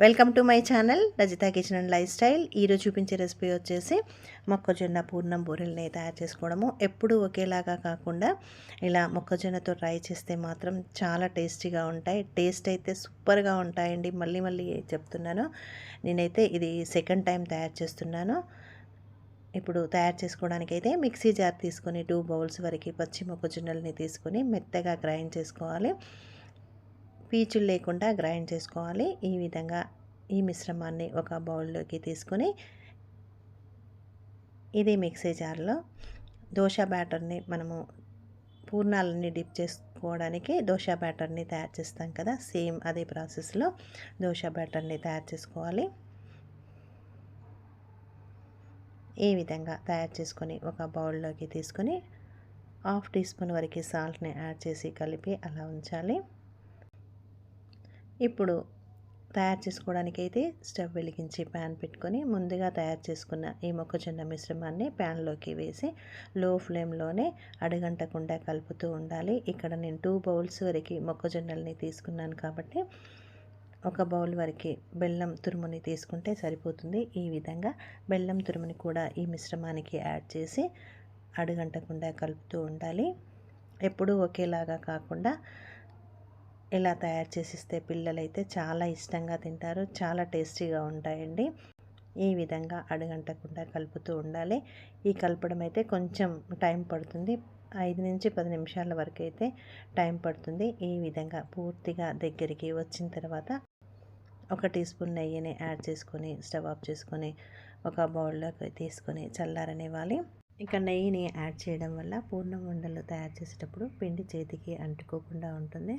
Welcome to my channel Rajitha kitchen and lifestyle. ఈరోజు చూపించే recipe వచ్చేసి మొక్కజొన్న పూర్ణం బూరెల్ని తయారు చేసుకోవడము. ఎప్పుడు ఒకేలాగా కాకుండా ఇలా మొక్కజొన్నతో ట్రై చేస్తే మాత్రం చాలా టేస్టీగా ఉంటాయి. టేస్ట్ అయితే సూపర్గా ఉంటాయండి. మళ్ళీ మళ్ళీ చెప్తున్నాను. నేనైతే ఇది సెకండ్ టైం తయారు చేస్తున్నాను. ఇప్పుడు తయారు చేసుకోవడానికి అయితే మిక్సీ జార్ తీసుకొని టూ బౌల్స్ వరకు పచ్చి మొక్కజొన్నల్ని తీసుకొని మెత్తగా గ్రైండ్ చేసుకోవాలి. పీచులు లేకుండా గ్రైండ్ చేసుకోవాలి. ఈ విధంగా ఈ మిశ్రమాన్ని ఒక బౌల్లోకి తీసుకొని ఇది మిక్సీ జార్లో దోశ బ్యాటర్ని మనము పూర్ణాలన్నీ డిప్ చేసుకోవడానికి దోశ బ్యాటర్ని తయారు చేస్తాం కదా సేమ్ అదే ప్రాసెస్లో దోశ బ్యాటర్ని తయారు చేసుకోవాలి. ఈ విధంగా తయారు చేసుకొని ఒక బౌల్లోకి తీసుకొని హాఫ్ టీ స్పూన్ వరకు సాల్ట్ని యాడ్ చేసి కలిపి అలా ఉంచాలి. ఇప్పుడు తయారు చేసుకోవడానికి అయితే స్టవ్ వెలిగించి ప్యాన్ పెట్టుకొని ముందుగా తయారు చేసుకున్న ఈ మొక్కజొన్న మిశ్రమాన్ని ప్యాన్లోకి వేసి లో ఫ్లేమ్లోనే అడగంటకుండా కలుపుతూ ఉండాలి. ఇక్కడ నేను టూ బౌల్స్ వరకు మొక్కజొన్నల్ని తీసుకున్నాను కాబట్టి ఒక బౌల్ వరకు బెల్లం తురుముని తీసుకుంటే సరిపోతుంది. ఈ విధంగా బెల్లం తురుముని కూడా ఈ మిశ్రమానికి యాడ్ చేసి అడుగంటకుండా కలుపుతూ ఉండాలి. ఎప్పుడూ ఒకేలాగా కాకుండా ఇలా తయారు చేసిస్తే పిల్లలైతే చాలా ఇష్టంగా తింటారు చాలా టేస్టీగా ఉంటాయండి. ఈ విధంగా అడుగంటకుండా కలుపుతూ ఉండాలి. ఈ కలపడం అయితే కొంచెం టైం పడుతుంది. ఐదు నుంచి పది నిమిషాల వరకు అయితే టైం పడుతుంది. ఈ విధంగా పూర్తిగా దగ్గరికి వచ్చిన తర్వాత ఒక టీ స్పూన్ నెయ్యిని యాడ్ చేసుకొని స్టవ్ ఆఫ్ చేసుకొని ఒక బౌల్లోకి తీసుకొని చల్లారనివ్వాలి. ఇక నెయ్యిని యాడ్ చేయడం వల్ల పూర్ణం ఉండలు తయారు చేసేటప్పుడు పిండి చేతికి అంటుకోకుండా ఉంటుంది.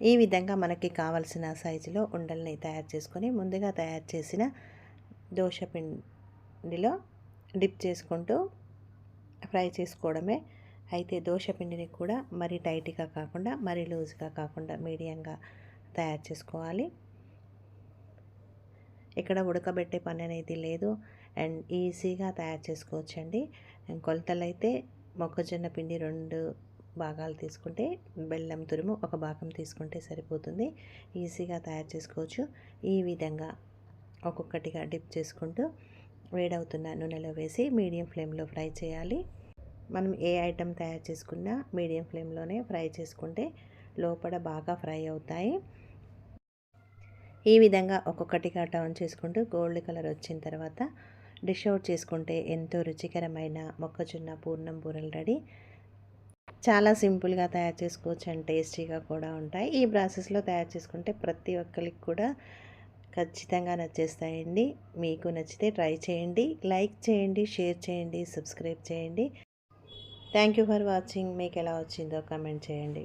ఈ విధంగా మనకి కావలసిన సైజులో ఉండల్ని తయారు చేసుకొని ముందుగా తయారు చేసిన దోశ పిండిలో డిప్ చేసుకుంటూ ఫ్రై చేసుకోవడమే. అయితే దోశ పిండిని కూడా మరీ టైట్గా కాకుండా మరీ లూజ్గా కాకుండా మీడియంగా తయారు చేసుకోవాలి. ఇక్కడ ఉడకబెట్టే పని అనేది లేదు. అండ్ ఈజీగా తయారు చేసుకోవచ్చండి. కొలతలు అయితే మొక్కజొన్న పిండి రెండు భాగాలు తీసుకుంటే బెల్లం తురుము ఒక భాగం తీసుకుంటే సరిపోతుంది. ఈజీగా తయారు చేసుకోవచ్చు. ఈ విధంగా ఒక్కొక్కటిగా డిప్ చేసుకుంటూ వేడవుతున్న నూనెలో వేసి మీడియం ఫ్లేమ్లో ఫ్రై చేయాలి. మనం ఏ ఐటెం తయారు చేసుకున్నా మీడియం ఫ్లేమ్లోనే ఫ్రై చేసుకుంటే లోపల బాగా ఫ్రై అవుతాయి. ఈ విధంగా ఒక్కొక్కటిగా టర్న్ చేసుకుంటూ గోల్డ్ కలర్ వచ్చిన తర్వాత డిష్ అవుట్ చేసుకుంటే ఎంతో రుచికరమైన మొక్కజొన్న పూర్ణం బూరలు రెడీ. చాలా సింపుల్గా తయారు చేసుకోవచ్చు అండ్ టేస్టీగా కూడా ఉంటాయి. ఈ ప్రాసెస్లో తయారు చేసుకుంటే ప్రతి ఒక్కరికి కూడా ఖచ్చితంగా నచ్చేస్తాయండి. మీకు నచ్చితే ట్రై చేయండి లైక్ చేయండి షేర్ చేయండి సబ్స్క్రైబ్ చేయండి. Thank you for watching. మీకు ఎలా వచ్చిందో కమెంట్ చేయండి.